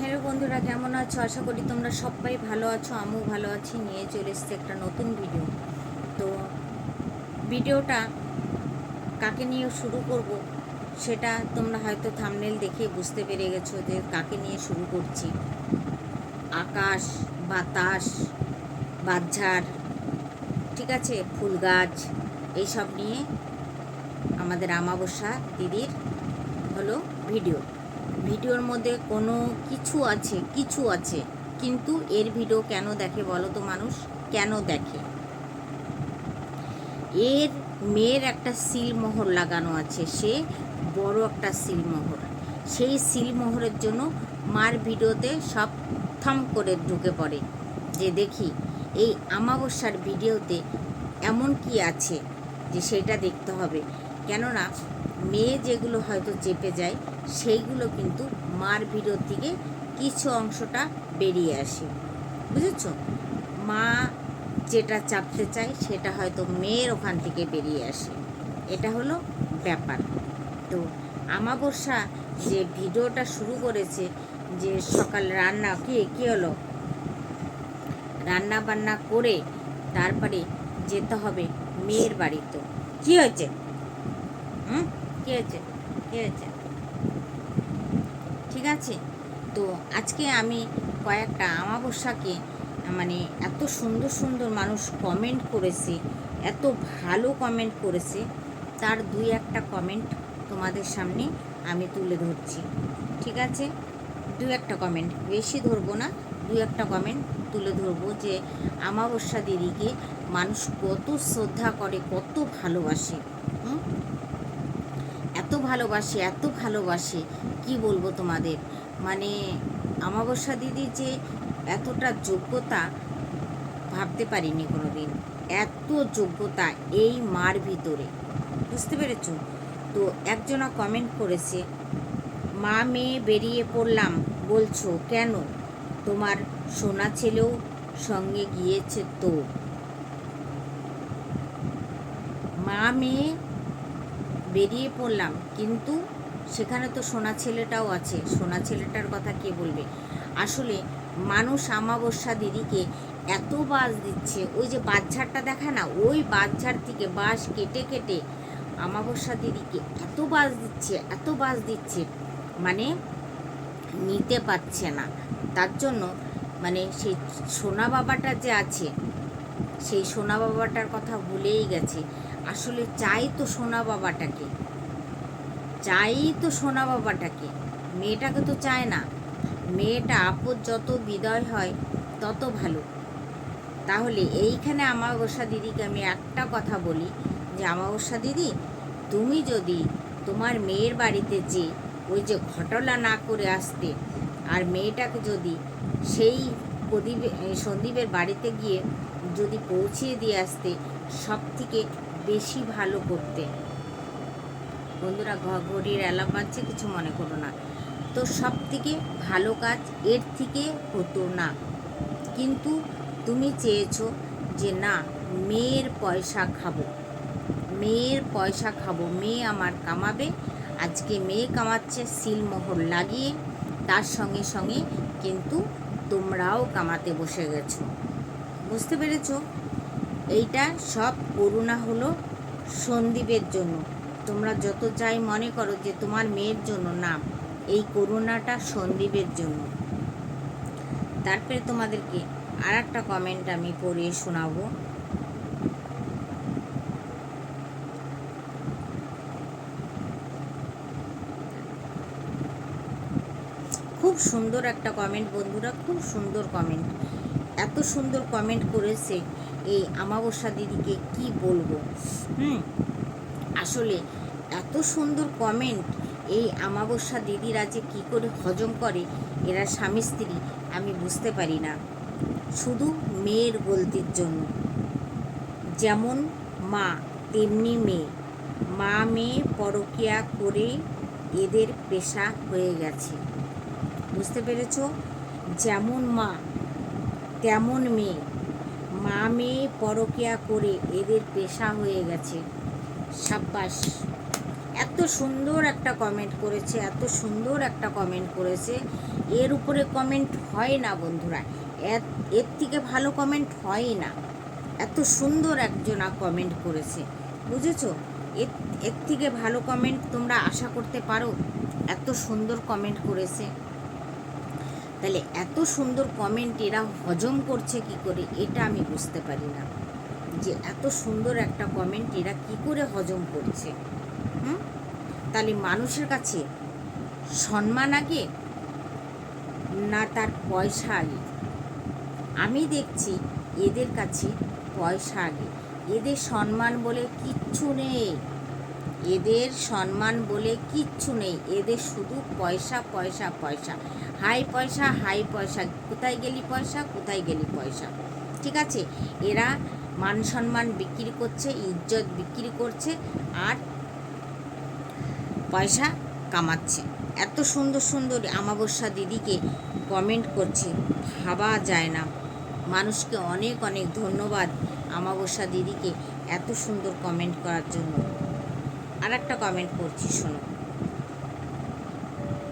Hello বন্ধুরা, কেমন আছো? আশা করি তোমরা সবাই ভালো আছো, আমিও ভালো আছি। নিয়ে চলে এসেছি একটা নতুন ভিডিও তো ভিডিওটা কাকে নিয়ে শুরু করব, সেটা তোমরা হয়তো থামনেল দেখে বুঝতে পেরে গেছো যে কাকে নিয়ে শুরু করছি। আকাশ, বাতাস বাচ্ঝাড় ঠিক আছে? ফুল গাছ, এইসব নিয়ে আমাদের আমাবস্যা দিদির হলো ভিডিও ভিডিওর মধ্যে কোনো কিছু আছে কিছু আছে, কিন্তু এর ভিডিও কেন দেখে বলো তো মানুষ? কেন দেখে? এর মেয়ের একটা সিলমোহর লাগানো আছে, সে বড় একটা সিলমোহর। সেই সিলমোহরের জন্য মার ভিডিওতে সব থম করে ঢুকে পড়ে। যে দেখি, এই আমাবস্যার ভিডিওতে এমন কি আছে যে সেটা দেখতে হবে। কেননা মেয়ে যেগুলো হয়তো চেপে যায়, সেইগুলো কিন্তু মার ভিডিওর থেকে কিছু অংশটা বেরিয়ে আসে। বুঝেছ? মা যেটা চাপতে চায়, সেটা হয়তো মেয়ের ওখান থেকে বেরিয়ে আসে। এটা হলো ব্যাপার। তো আমাবস্যা যে ভিডিওটা শুরু করেছে, যে সকাল রান্না, কি, কী হলো? রান্না বান্না করে তারপরে যেতে হবে মেয়ের বাড়িতে। কি হয়েছে? হুম? কী হয়েছে কী হয়েছে ঠিক আছে? তো আজকে আমি কয়েকটা আমাবস্যাকে মানে এত সুন্দর সুন্দর মানুষ কমেন্ট করেছে, এত ভালো কমেন্ট করেছে, তার দুই একটা কমেন্ট তোমাদের সামনে আমি তুলে ধরছি। ঠিক আছে? দু একটা কমেন্ট বেশি ধরবো না দু একটা কমেন্ট তুলে ধরবো যে আমাবস্যা দিদিকে মানুষ কত শ্রদ্ধা করে, কত ভালোবাসে। হুম? ভালোবাসে, এত ভালোবাসে, কি বলব তোমাদের? মানে আমাবস্যা দিদি যে এতটা যোগ্যতা ভাবতে পারিনি কোনো দিন এত যোগ্যতা এই মার ভিতরে। বুঝতে পেরেছ? তো একজনা কমেন্ট করেছে, মা মেয়ে বেরিয়ে পড়লাম। বলছো, কেন? তোমার সোনা ছেলেও সঙ্গে গিয়েছে তো? মা মেয়ে বেরিয়ে পড়লাম, কিন্তু সেখানে তো সোনা ছেলেটাও আছে। সোনা ছেলেটার কথা কে বলবে? আসলে মানুষ আমাবস্যা দিদিকে এত বাস দিচ্ছে, ওই যে বাচ্চারটা দেখা না? ওই বাচ্চার থেকে বাস কেটে কেটে আমাবস্যা দিদিকে এত বাস দিচ্ছে, এত বাস দিচ্ছে মানে নিতে পারছে না। তার জন্য মানে সেই সোনা বাবাটা যে আছে, সেই সোনা বাবাটার কথা ভুলেই গেছে। আসলে চাই তো সোনা বাবাটাকে। চাই তো সোনা বাবাটাকে। মেয়েটাকে তো চায় না। মেয়েটা আপদ যত বিদয় হয়, তত ভালো। তাহলে এইখানে আমাবস্যা দিদিকে আমি একটা কথা বলি যে আমাবস্যা দিদি, তুমি যদি তোমার মেয়ের বাড়িতে যে ওই যে ঘটনা না করে আসতে আর মেয়েটাকে যদি সেই প্রদীপে সন্দীপের বাড়িতে গিয়ে যদি পৌঁছিয়ে দিয়ে আসতে সব থেকে বেশি ভালো করতে। বন্ধুরা, ঘড়ির অ্যালার্ম বাজছে, কিছু মনে করো না। তো সব থেকে ভালো কাজ এর থেকে হতো না। কিন্তু তুমি চেয়েছো যে না, মেয়ের পয়সা খাব। মেয়ের পয়সা খাব, মেয়ে আমার কামাবে। আজকে মেয়ে কামাচ্ছে, সিলমোহর লাগিয়ে। তার সঙ্গে সঙ্গে কিন্তু তোমরাও কামাতে বসে গেছো। বুঝতে পেরেছ? এইটা সব করুণা হলো সন্দীপের জন্য। তোমরা যত যাই মনে করো যে তোমার মেয়ের জন্য, না, এই করুণাটা সন্দীপের জন্য। তারপরে তোমাদেরকে আর একটা কমেন্ট আমি পড়িয়ে শোনাবো। খুব সুন্দর একটা কমেন্ট বন্ধুরা, খুব সুন্দর কমেন্ট এত সুন্দর কমেন্ট করেছে। এই আমাবস্যা দিদিকে কি বলব? হুম, আসলে এত সুন্দর কমেন্ট এই আমাবস্যা দিদিরা যে কী করে হজম করে, এরা স্বামী স্ত্রী, আমি বুঝতে পারি না। শুধু মেয়ের গলতির জন্য। যেমন মা, তেমনি মেয়ে। মা মেয়ে পরকিয়া করে এদের পেশা হয়ে গেছে। বুঝতে পেরেছ? যেমন মা, তেমন মেয়ে। মা মেয়ে পরকিয়া করে এদের পেশা হয়ে গেছে। সাব্বাস। এত সুন্দর একটা কমেন্ট করেছে, এত সুন্দর একটা কমেন্ট করেছে। এর উপরে কমেন্ট হয় না বন্ধুরা। এর- থেকে ভালো কমেন্ট হয় না। এত সুন্দর একজনা কমেন্ট করেছে। বুঝেছ? এর এর থেকে ভালো কমেন্ট তোমরা আশা করতে পারো। এত সুন্দর কমেন্ট করেছে। তাহলে এত সুন্দর কমেন্ট এরা হজম করছে কি করে, এটা আমি বুঝতে পারি না। যে এত সুন্দর একটা কমেন্ট এরা কি করে হজম করছে, হুম? তাহলে মানুষের কাছে সম্মান আগে না তার পয়সা আগে? আমি দেখছি এদের কাছে পয়সা আগে। এদের সম্মান বলে কিচ্ছু নেই। এদের সম্মান বলে কিচ্ছু নেই। এদের শুধু পয়সা পয়সা পয়সা। হাই পয়সা হাই পয়সা, কোথায় গেলি পয়সা, কোথায় গেলি পয়সা? ঠিক আছে? এরা মান সম্মান বিক্রি করছে, ইজ্জত বিক্রি করছে আর পয়সা কামাচ্ছে। এত সুন্দর সুন্দর আমাবস্যা দিদিকে কমেন্ট করছে। ভাবা যায় না। মানুষকে অনেক অনেক ধন্যবাদ আমাবস্যা দিদিকে এত সুন্দর কমেন্ট করার জন্য। আর একটা কমেন্ট করছি, শোনো।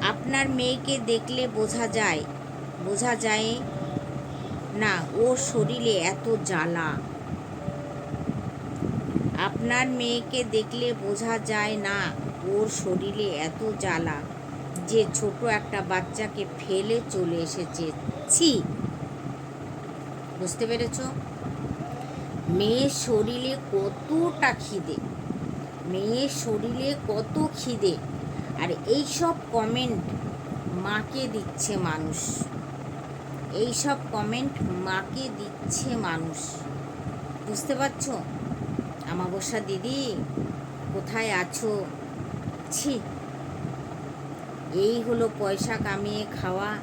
আপনার মেয়েকে দেখলে বোঝা যায়। বোঝা যায় না, ওর শরীরে এত জ্বালা। আপনার মেয়েকে দেখলে বোঝা যায় না, ওর শরীরে এত জ্বালা। যে ছোট একটা বাচ্চাকে ফেলে চলে এসেছে। ছি! বুঝতে পেরেছ? মেয়ের শরীরে কতটা খিদে। মেয়ের শরীরে কত খিদে। আর এই সব কমেন্ট মাকে দিচ্ছে মানুষ। এই সব কমেন্ট মাকে দিচ্ছে মানুষ। বুঝতে পারছ? আমাবস্যা দিদি, কোথায় আছো? ছি। এই হলো পয়সা কামিয়ে খাওয়া।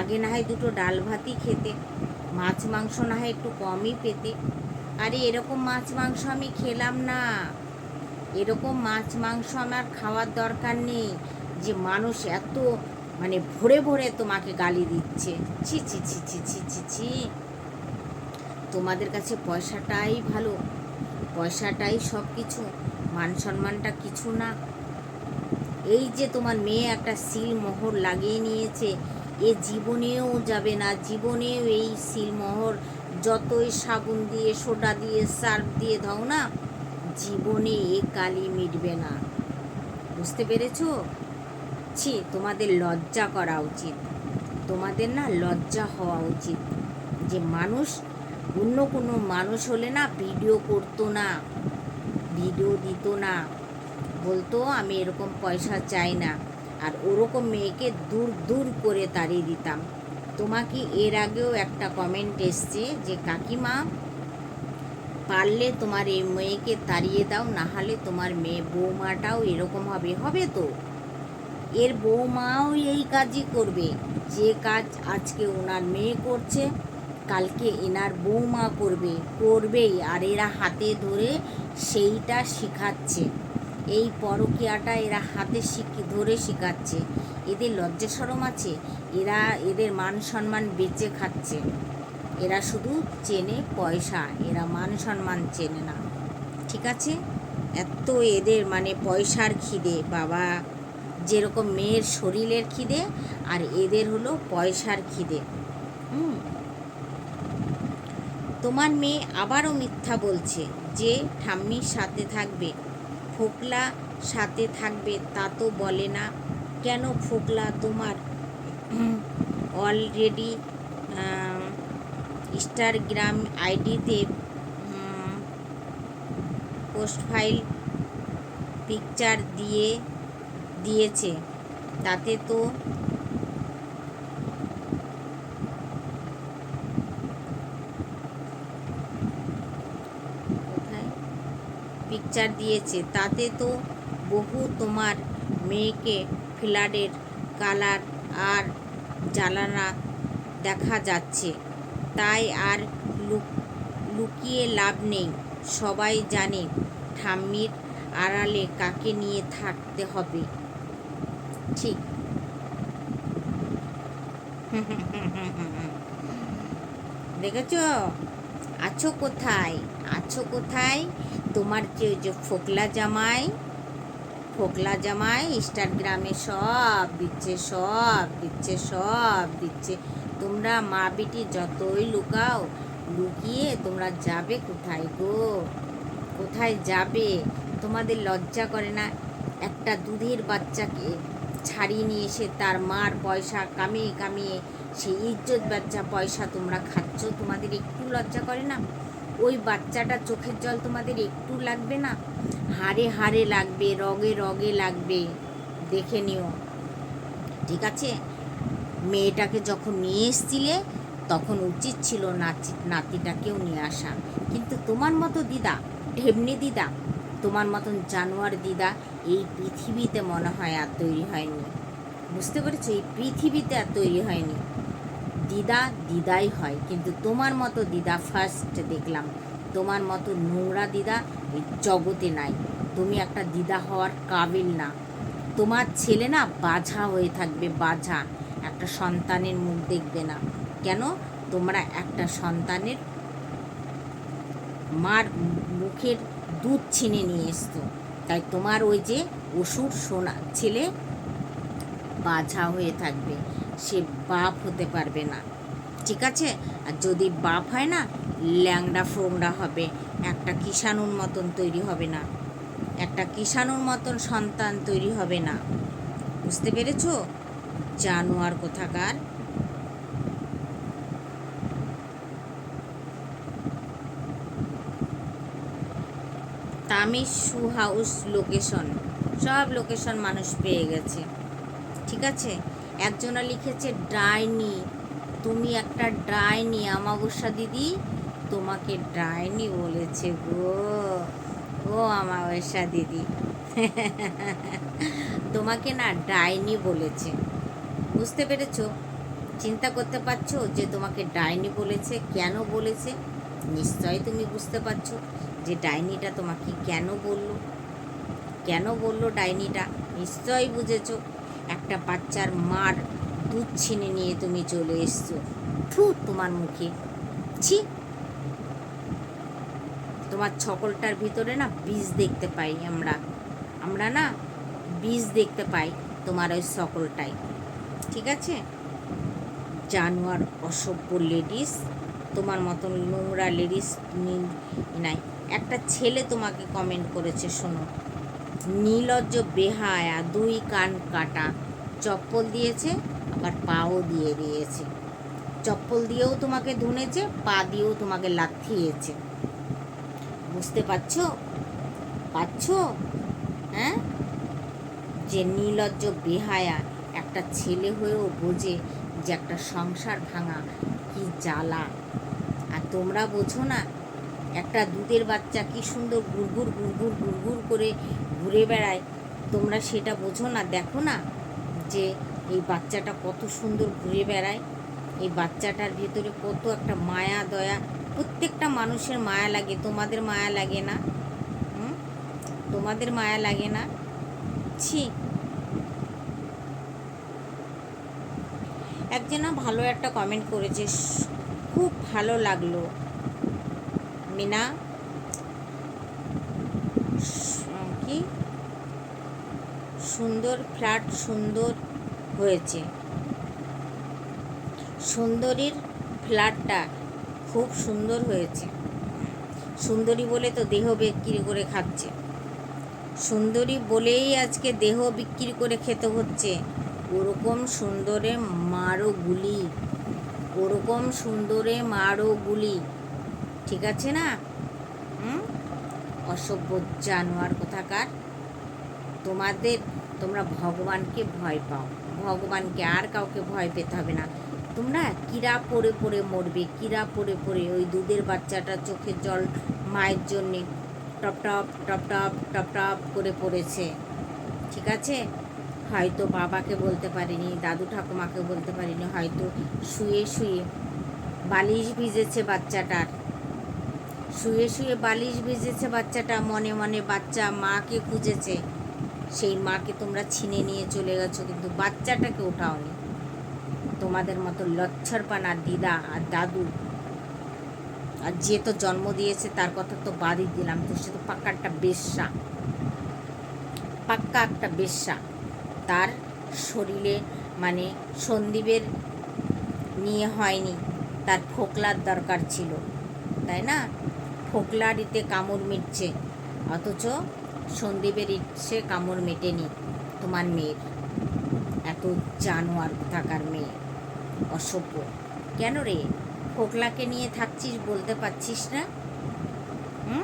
আগে না হয় দুটো ডাল ভাতই খেতে। মাছ মাংস না হয় একটু কমই পেতে। আরে এরকম মাছ মাংস আমি খেলাম না। এরকম মাছ, মাংস আমার খাওয়ার দরকার নেই। যে মানুষ এত মানে ভরে ভরে তোমাকে গালি দিচ্ছে। ছি ছি ছি ছি ছি ছি ছি। তোমাদের কাছে পয়সাটাই ভালো। পয়সাটাই সব কিছু মান সম্মানটা কিছু না। এই যে তোমার মেয়ে একটা সিল মোহর লাগিয়ে নিয়েছে, এ জীবনেও যাবে না। জীবনেও এই সিল মোহর যতই সাবুন দিয়ে, সোডা দিয়ে, সার্ফ দিয়ে দাও না। জীবনে কালি মিটবে না। বুঝতে পেরেছ? ছি, তোমাদের লজ্জা করা উচিত। তোমাদের না লজ্জা হওয়া উচিত। যে মানুষ, অন্য কোনো মানুষ হলে না ভিডিও করতো না। ভিডিও দিত না। বলতো, আমি এরকম পয়সা চাই না। আর ওরকম মেয়েকে দূর দূর করে তাড়িয়ে দিতাম। তোমাকে এর আগেও একটা কমেন্ট এসছে যে, কাকিমা পারলে তোমার এই মেয়েকে তাড়িয়ে দাও না হলে তোমার মেয়ে বৌমাটাও এরকম হবে। হবে তো? এর বৌমাও এই কাজই করবে। যে কাজ আজকে ওনার মেয়ে করছে, কালকে এনার বৌমা করবে, করবেই, আর এরা হাতে ধরে সেইটা শিখাচ্ছে। এই পরকিয়াটা এরা হাতে শিখে, ধরে শিখাচ্ছে। এদের লজ্জা সরম আছে। এরা এদের মান সম্মান বেঁচে খাচ্ছে। এরা শুধু চেনে পয়সা, এরা মান সম্মান চেনে না। ঠিক আছে? এত এদের মানে পয়সার খিদে, বাবা। যেরকম মেয়ের শরীরের খিদে, আর এদের হলো পয়সার খিদে। হুম? তোমার মেয়ে আবারও মিথ্যা বলছে যে ঠাম্মির সাথে থাকবে। ফোকলা সাথে থাকবে তা তো বলে না। কেন ফোকলা তোমার? অলরেডি ইনস্টাগ্রাম আইডিতে পোস্ট ফাইল, পিকচার দিয়ে দিয়েছে। তাতে তো পিকচার দিয়েছে। তাতে তো বহু তোমার মেয়েকে ফ্ল্যাটের কালার আর জ্বালানা দেখা যাচ্ছে। তাই আর লুক- লুকিয়ে লাভ নেই। সবাই জানে ঠাম্মির আড়ালে কাকে নিয়ে থাকতে হবে। ঠিক। দেখেছ? আছো কোথায়? আছো কোথায়? তোমার যে যে ফোকলা জামাই ফোকলা জামাই, ইনস্টাগ্রামে সব দিচ্ছে সব দিচ্ছে সব দিচ্ছে। তোমরা মা বেটি যতই লুকাও, লুকিয়ে তোমরা যাবে কোথায় গো? কোথায় যাবে? তোমাদের লজ্জা করে না? একটা দুধের বাচ্চাকে ছাড়িয়ে নিয়ে এসে তার মার পয়সা কামিয়ে কামিয়ে সেই ইজ্জত বাচ্চা পয়সা তোমরা খাচ্ছ, তোমাদের একটু লজ্জা করে না? ওই বাচ্চাটা চোখের জল তোমাদের একটু লাগবে না? হাড়ে হাড়ে লাগবে, রগে রগে লাগবে। দেখে নিও। ঠিক আছে? মেয়েটাকে যখন নিয়ে এসছিলে, তখন উচিত ছিল নাচি নাতিটাকেও নিয়ে আসা। কিন্তু তোমার মতো দিদা ঢেমনি দিদা, তোমার মতন জানোয়ার দিদা এই পৃথিবীতে মনে হয় আর তৈরি হয়নি। বুঝতে পেরেছ? এই পৃথিবীতে আর তৈরি হয়নি। দিদা দিদাই হয়, কিন্তু তোমার মতো দিদা ফার্স্ট দেখলাম। তোমার মতো নোংরা দিদা জগতে নাই। তুমি একটা দিদা হওয়ার কাবিল না। তোমার ছেলে না বাঝা হয়ে থাকবে বাঝা একটা সন্তানের মুখ দেখবে না। কেন? তোমরা একটা সন্তানের মার মুখের দুধ ছিনে নিয়ে এসতো তাই তোমার ওই যে অসুর সোনা ছেলে বাঝা হয়ে থাকবে। সে বাপ হতে পারবে না। ঠিক আছে? আর যদি বাপ হয় না ল্যাংড়া ফোংড়া হবে। একটা কিষাণুর মতন তৈরি হবে না। একটা কিষাণুর মতন সন্তান তৈরি হবে না। বুঝতে পেরেছ? জানোয়ার কোথাকার? তামিজ শু হাউস লোকেশন। সব লোকেশন মানুষ পেয়ে গেছে। ঠিক আছে? একজনা লিখেছে, ডাইনি, তুমি একটা ডাইনি, আমাবস্যা দিদি তোমাকে ডাইনি বলেছে গো। ও আমার আমাবস্যা দিদি। তোমাকে না ডাইনি বলেছে। বুঝতে পেরেছ? চিন্তা করতে পারছ যে তোমাকে ডাইনি বলেছে, কেন বলেছে? নিশ্চয়ই তুমি বুঝতে পারছ যে ডাইনিটা তোমাকে কেন বলল। কেন বলল ডাইনিটা? নিশ্চয়ই বুঝেছ। একটা বাচ্চার মার দুধ ছিনে নিয়ে তুমি চলে এসছো। থু, তোমার মুখে। ছি তোমার ছকলটার ভিতরে না বীজ দেখতে পাই আমরা। আমরা না বীজ দেখতে পাই তোমার ওই সকলটাই ঠিক আছে? জানোয়ার অসভ্য লেডিস, তোমার মতন নোংরা লেডিস নাই। একটা ছেলে তোমাকে কমেন্ট করেছে, শোনো। নীলজ্জ বেহায়া, দুই কান কাটা। চপ্পল দিয়েছে, আবার পাও দিয়ে দিয়েছে। চপ্পল দিয়েও তোমাকে ধুনেছে, পা দিয়েও তোমাকে লাথিয়েছে। বুঝতে পারছ? পাচ্ছো হ্যাঁ? যে নীলজ্জ বেহায়া একটা ছেলে হয়েও বোঝে যে একটা সংসার ভাঙা কি জ্বালা। আর তোমরা বোঝো না, একটা দুধের বাচ্চা কি সুন্দর গুড়গুড় গুড়গুড় গুড়গুড় করে ঘুরে বেড়ায়। তোমরা সেটা বোঝো না, দেখো না যে এই বাচ্চাটা কত সুন্দর ঘুরে বেড়ায়। এই বাচ্চাটার ভেতরে কত একটা মায়া দয়া প্রত্যেকটা মানুষের মায়া লাগে, তোমাদের মায়া লাগে না? তোমাদের মায়া লাগে না? ছি। একজনা ভালো একটা কমেন্ট করেছে খুব ভালো লাগল। মিনা কি? সুন্দর, ফ্ল্যাট সুন্দর হয়েছে। সুন্দরীর ফ্ল্যাটটা খুব সুন্দর হয়েছে। সুন্দরী বলে তো দেহ বিক্রি করে খাচ্ছে। সুন্দরী বলেই আজকে দেহ বিক্রি করে খেতে হচ্ছে। ওরকম সুন্দরে মারো গুলি। ওরকম সুন্দরে মারো গুলি। ঠিক আছে না? অসভ্য জানোয়ার কোথাকার? তোমাদের, তোমরা ভগবানকে ভয় পাও। ভগবানকে আর কাউকে ভয় পেতে হবে না। তোমরা কিরা পড়ে পড়ে মরবে, কিরা পড়ে পড়ে। ওই দুধের বাচ্চাটা চোখের জল মায়ের জন্যে টপ টপ টপ টপ টপ টপ করে পড়েছে। ঠিক আছে? হয়তো বাবাকে বলতে পারিনি, দাদু ঠাকুমাকে বলতে পারিনি, হয়তো শুয়ে শুয়ে বালিশ ভিজেছে বাচ্চাটার। শুয়ে শুয়ে বালিশ ভিজেছে বাচ্চাটা, মনে মনে বাচ্চা মাকে খুঁজেছে। সেই মাকে তোমরা ছিনে নিয়ে চলে গেছো, কিন্তু বাচ্চাটাকে ওঠাওনি। তোমাদের মতো লচ্ছরপানা দিদা আর দাদু। আর যে তো জন্ম দিয়েছে, তার কথা তো বাদই দিলাম। তো সে তো পাক্কা একটা বেশ্যা। পাক্কা একটা বেশ্যা। তার শরীরে মানে সন্দীপের নিয়ে হয়নি। তার ফোকলার দরকার ছিল। তাই না? ফোকলারিতে কামড় মিটছে। অথচ সন্দীপের ইচ্ছে কামড় মেটেনি তোমার মেয়ের। এত জানোয়ার থাকার মেয়ে। অসভ্য। কেন রে? ফোকলাকে নিয়ে থাকছিস বলতে পারছিস না? হুম?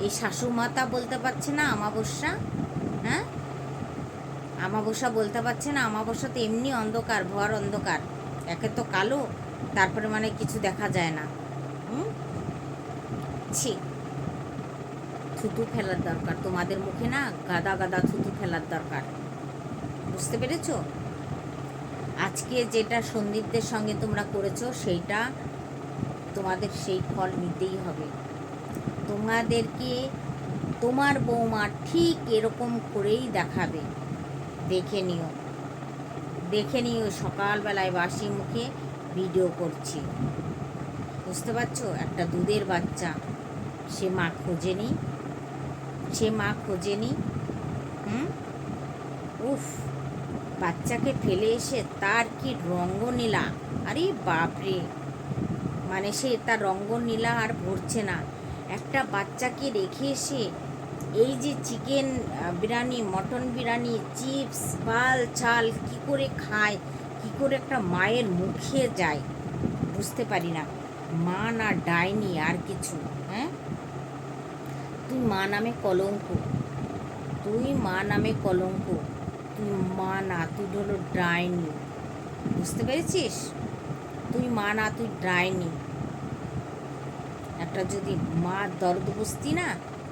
এই শাশু মাতা বলতে পারছে না আমাবস্যা? হ্যাঁ? আমাবস্যা বলতে পারছে না, আমাবস্যা তো এমনি অন্ধকার, ভর অন্ধকার। একে তো কালো, তারপরে মানে কিছু দেখা যায় না। হুম? ছি। থুতু ফেলার দরকার। তোমাদের মুখে না গাদা গাদা থুতু ফেলার দরকার। বুঝতে পেরেছ? আজকে যেটা সন্দীপদের সঙ্গে তোমরা করেছ, সেইটা তোমাদের সেই ফল নিতেই হবে। তোমাদেরকে তোমার বৌমা ঠিক এরকম করেই দেখাবে। দেখে নিও। দেখে নিও, সকালবেলায় বাসি মুখে ভিডিও করছি। বুঝতে পারছ? একটা দুধের বাচ্চা। সে মা খোঁজেনি। সে মা খোঁজেনি। হুম? উফ! বাচ্চাকে ফেলে এসে তার কি রঙ্গনীলা? আরে বাপরে! মানে সে তার রঙ্গনীলা আর ভরছে না। একটা বাচ্চাকে রেখে এসে এই যে chicken biryani, mutton biryani, chips, বাল, চাল কি করে খায়, কি করে একটা মায়ের মুখে যায়, বুঝতে পারি না। মা না ডাইনি আর কিছু হ্যাঁ? তুই মা নামে কলঙ্ক। তুই মা নামে কলঙ্ক। মা না, তুই হলো ডাইনি। বুঝতে পেরেছিস? তুই মা না, তুই ডাইনি। একটা যদি মা দর্দ বসতি না,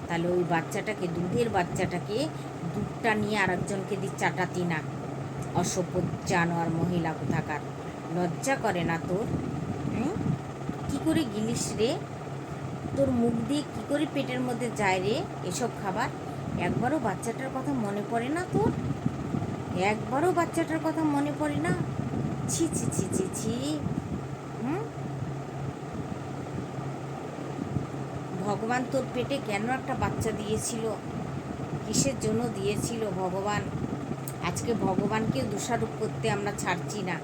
তাহলে ওই বাচ্চাটাকে, দুধের বাচ্চাটাকে দুধটা নিয়ে আরেকজনকে দিয়ে চাটাতি না। অসভ্য জানোয়ার মহিলা কোথাকার। লজ্জা করে না তোর? কী করে গিলিস রে? তোর মুখ দিয়ে কী করে পেটের মধ্যে যায় রে এসব খাবার? একবারও বাচ্চাটার কথা মনে পড়ে না তোর? একবারও বাচ্চাটার কথা মনে পড়ে না? ছি ছি ছি ছি ছি। হুম? ভগবান তোর পেটে কেন একটা বাচ্চা দিয়েছিল? কিসের জন্য দিয়েছিল ভগবান? আজকে ভগবানকে দোষারোপ করতে আমরা ছাড়ছি না।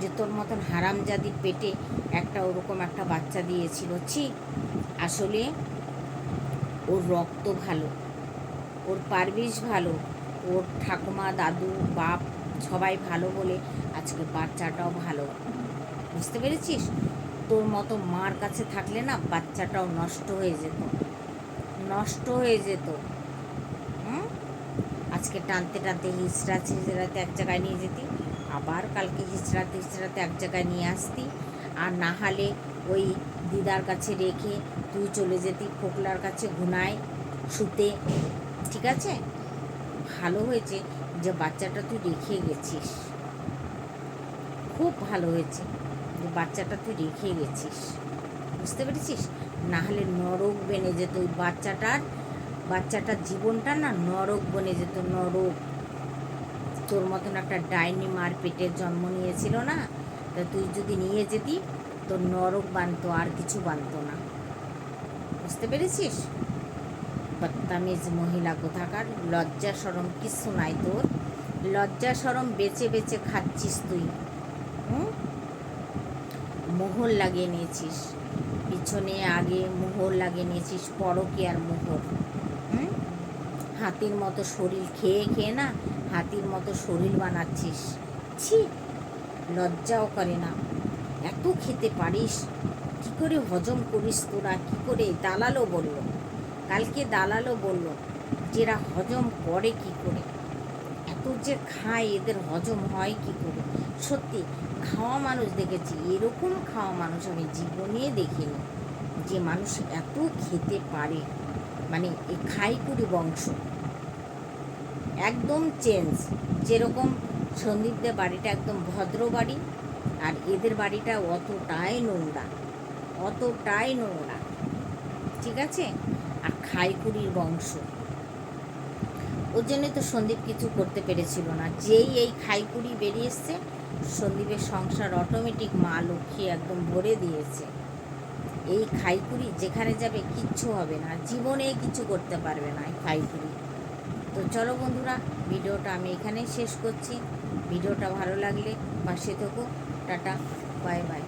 যে তোর মতন হারামজাদির পেটে একটা ওরকম একটা বাচ্চা দিয়েছিল। ছি, আসলে ওর রক্ত ভালো, ওর পারবিশ ভালো ওর ঠাকুমা, দাদু, বাপ সবাই ভালো বলে আজকে বাচ্চাটাও ভালো। বুঝতে পেরেছিস? তোর মতো মার কাছে থাকলে না বাচ্চাটাও নষ্ট হয়ে যেত। নষ্ট হয়ে যেত। হুম? আজকে টানতে টানতে হিচড়া হিচড়াতে এক জায়গায় নিয়ে যেতি, আবার কালকে হিচড়াতে হিচড়াতে এক জায়গায় নিয়ে আসতি। আর না হলে ওই দিদার কাছে রেখে তুই চলে যেতি ফোকলার কাছে ঘুনায়, শুতে। ঠিক আছে? ভালো হয়েছে যে বাচ্চাটা তুই রেখে গেছিস। খুব ভালো হয়েছে যে বাচ্চাটা তুই রেখে গেছিস। বুঝতে পেরেছিস? না হলে নরক বেনে যেত ওই বাচ্চাটার বাচ্চাটার জীবনটা না নরক বনে যেত, নরক। তোর মতন একটা ডাইনি মার পেটে জন্ম নিয়েছিল না? তা তুই যদি নিয়ে যেতি, তোর নরক বানতো, আর কিছু বানতো না। বুঝতে পেরেছিস? বদতামিজ মহিলা কোথাকার? লজ্জা সরম কিচ্ছু নাই তোর। লজ্জা সরম বেচে বেচে খাচ্ছিস তুই। মোহর লাগিয়ে নিয়েছিস। পিছনে আগে মোহর লাগিয়ে নিয়েছিস, পরকে আর মোহর। হাতির মতো শরীর খেয়ে খেয়ে না হাতির মতো শরীর বানাচ্ছিস। ছি! লজ্জাও করে না। এত খেতে পারিস? কি করে হজম করিস তোরা? কি করে? দালালও বলল। কালকে দালালও বলল যেরা হজম করে কি করে? এত যে খায়, এদের হজম হয় কি করে? সত্যি, খাওয়া মানুষ দেখেছি, এরকম খাওয়া মানুষ আমি জীবনে দেখিনি। যে মানুষ এত খেতে পারে মানে এই খাইকুড়ি বংশ। একদম চেঞ্জ। যেরকম সন্দীপদের বাড়িটা একদম ভদ্র বাড়ি, আর এদের বাড়িটা অতটাই নোংরা অতটাই নোংরা। ঠিক আছে? আর খাইকুড়ির বংশ। ওর জন্যই তো সন্দীপ কিছু করতে পেরেছিল না। যেই এই খাইকুড়ি বেরিয়ে এসছে, সন্দীপের সংসার অটোমেটিক মা লক্ষ্মী একদম ভরে দিয়েছে। এই খাইকুড়ি যেখানে যাবে কিচ্ছু হবে না, জীবনে কিছু করতে পারবে না এই খাইকুড়ি। তো চলো বন্ধুরা, ভিডিওটা আমি এখানেই শেষ করছি। ভিডিওটা ভালো লাগলে পাশে থেকো। Tata, bye bye.